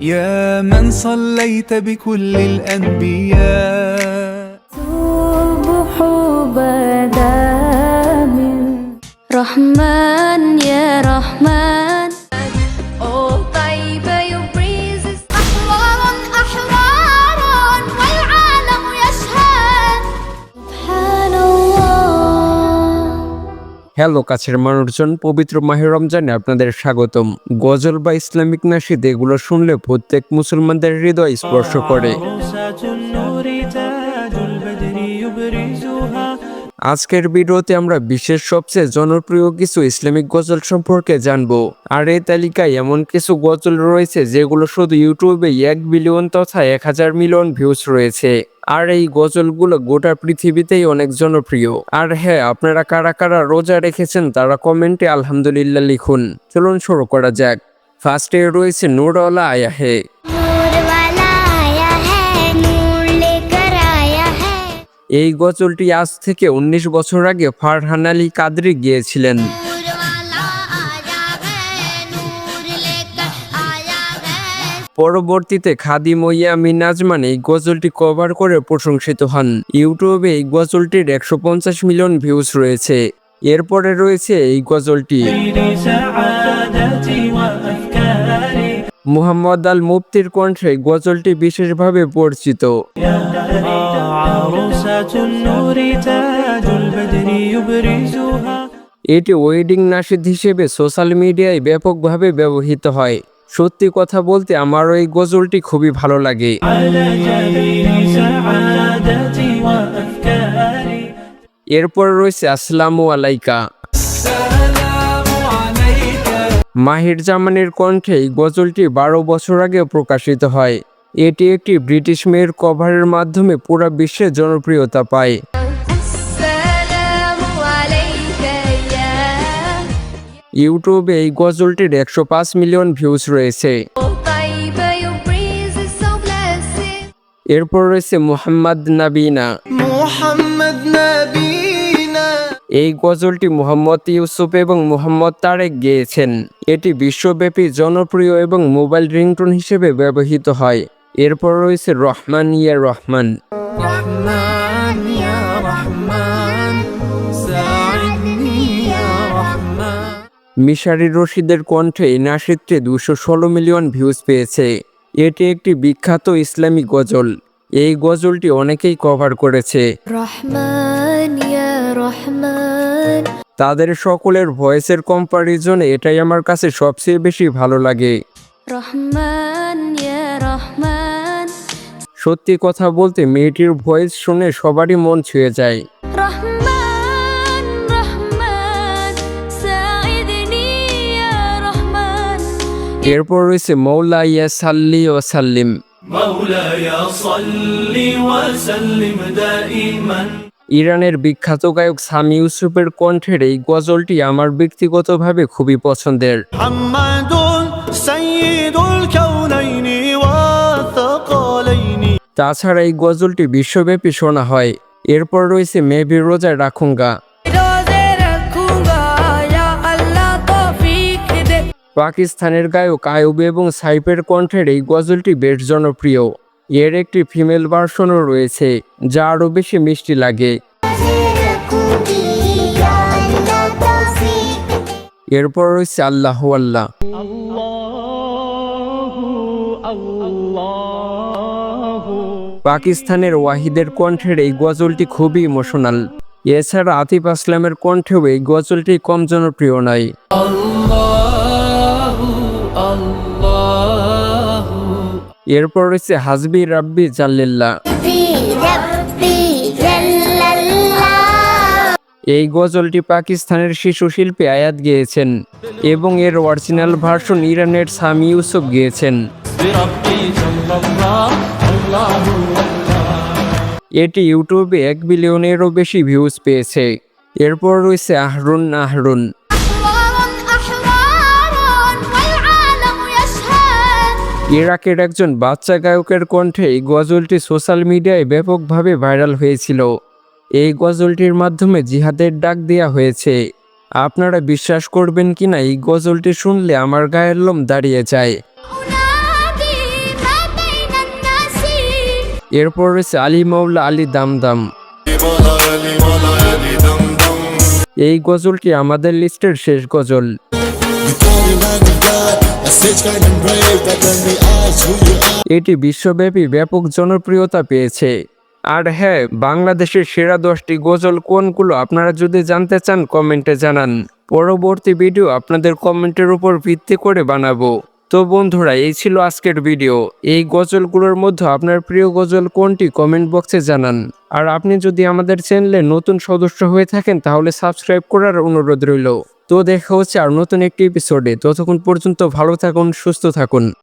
يا من صليت بكل الأنبياء. صبح بدا من رحمن يا hello কাছের মানুষজন, পবিত্র মাহে রমজানে আপনাদের স্বাগতম। গজল বা ইসলামিক নাসিদ এগুলো শুনলে প্রত্যেক মুসলমানদের হৃদয় স্পর্শ করে। আজকের ভিডিওতে আমরা বিশ্বের সবচেয়ে জনপ্রিয় কিছু ইসলামিক গজল সম্পর্কে জানব। আর এই তালিকায় এমন কিছু গজল রয়েছে যেগুলো শুধু ইউটিউবে এক বিলিয়ন তথা এক হাজার মিলিয়ন ভিউজ রয়েছে। আর এই গজলগুলো গোটা পৃথিবীতেই অনেক জনপ্রিয় আর হ্যাঁ আপনারা কারা কারা রোজা রেখেছেন তারা কমেন্টে আলহামদুলিল্লাহ লিখুন। চলুন শুরু করা যাক। ফার্স্টে রয়েছে নুরওয়ালা আয়া হে। এই গজলটি আজ থেকে ১৯ বছর আগে ফারহান আলী কাদরি গিয়েছিলেন। পরবর্তীতে খাদি ওয়া মিনাজমান এই গজলটি কভার করে প্রশংসিত হন। ইউটিউবে এই গজলটির একশো পঞ্চাশ মিলিয়ন ভিউজ রয়েছে। এরপরে রয়েছে এই গজলটি। মুহাম্মদ আল মুফতির কণ্ঠে গজলটি বিশেষভাবে পরিচিত এটি ওয়েডিং নাসিদ হিসেবে সোশ্যাল মিডিয়ায় ব্যাপকভাবে ব্যবহৃত হয়। সত্যি কথা বলতে আমার ওই গজলটি খুবই ভালো লাগে। এরপর রয়েছে আসসালামু আলাইকা। মাহির জামানের কণ্ঠে এই গজলটি বারো বছর আগে প্রকাশিত হয়। এটি একটি ব্রিটিশ মেয়ের কভারের মাধ্যমে পুরা বিশ্বে জনপ্রিয়তা পায়। ইউটিউবে এই গজলটির একশো পাঁচ মিলিয়ন ভিউজ রয়েছে। এরপর রয়েছে মোহাম্মদ নাবিনা। এই গজলটি মোহাম্মদ ইউসুফ এবং মোহাম্মদ তারেক গেয়েছেন। এটি বিশ্বব্যাপী জনপ্রিয় এবং মোবাইল রিংটোন হিসেবে ব্যবহৃত হয়। এরপর রয়েছে রহমান ইয়া রহমান। মিশারি রশিদের কণ্ঠে নাসিরটি দুশো ষোলো মিলিয়ন ভিউজ পেয়েছে। এটি একটি বিখ্যাত ইসলামী গজল। এই গজলটি অনেকেই কভার করেছে। তাদের সকলের ভয়েসের কম্পারিজনে এটাই আমার কাছে সবচেয়ে বেশি ভালো লাগে। সত্যি কথা বলতে মেয়েটির ভয়েস শুনে সবারই মন ছুঁয়ে যায়। এরপর রয়েছে মৌলা ইয়া সাল্লি ও সাল্লিম ইরানের বিখ্যাত গায়ক সামি ইউসুফের কণ্ঠের এই গজলটি আমার ব্যক্তিগতভাবে খুবই পছন্দের। তাছাড়া এই গজলটি বিশ্বব্যাপী শোনা হয়। এরপর রয়েছে মেবি রোজা রাখুঙ্গা। পাকিস্তানের গায়ক আয়ুব এবং সাইফের কণ্ঠের এই গজলটি বেশ জনপ্রিয়। এর একটি ফিমেল ভার্সনও রয়েছে যা আরও বেশি মিষ্টি লাগে। এরপর রয়েছে আল্লাহ আল্লাহ। পাকিস্তানের ওয়াহিদের কণ্ঠের এই গজলটি খুবই ইমোশনাল। এছাড়া আতিফ আসলামের কণ্ঠেও এই গজলটি কম জনপ্রিয় নয়। এরপর রয়েছে হাজবি রাব্বি জাল্লিল্লা এই গজলটি পাকিস্তানের শিশু শিল্পী আয়াত গিয়েছেন এবং এর অরিজিনাল ভার্সন ইরানের সামি ইউসুফ গিয়েছেন। এটি ইউটিউবে এক বিলিয়নেরও বেশি ভিউজ পেয়েছে। এরপর রয়েছে আহরুন আহরুন। ইরাকের একজন বাচ্চা গায়কের কণ্ঠে এই গজলটি সোশ্যাল মিডিয়ায় ব্যাপকভাবে ভাইরাল হয়েছিল। এই গজলটির মাধ্যমে জিহাদের ডাক দেয়া হয়েছে। আপনারা বিশ্বাস করবেন কি না এই গজলটি শুনলে আমার গায়ের লোম দাঁড়িয়ে যায়। এরপর রয়েছে আলী মৌলা আলী দামদাম। এই গজলটি আমাদের লিস্টের শেষ গজল। এটি বিশ্বব্যাপী ব্যাপক জনপ্রিয়তা পেয়েছে। আর হ্যাঁ বাংলাদেশের সেরা দশটি গজল কোনগুলো আপনারা যদি জানতে চান, কমেন্টে জানান। পরবর্তী ভিডিও আপনাদের কমেন্টের উপর ভিত্তি করে বানাবো। তো বন্ধুরা, এই ছিল আজকের ভিডিও। এই গজলগুলোর মধ্যে আপনার প্রিয় গজল কোনটি, কমেন্ট বক্সে জানান। আর আপনি যদি আমাদের চ্যানেলে নতুন সদস্য হয়ে থাকেন, তাহলে সাবস্ক্রাইব করার অনুরোধ রইল। তো দেখা হচ্ছে আর নতুন একটি এপিসোডে ততক্ষণ পর্যন্ত ভালো থাকুন সুস্থ থাকুন।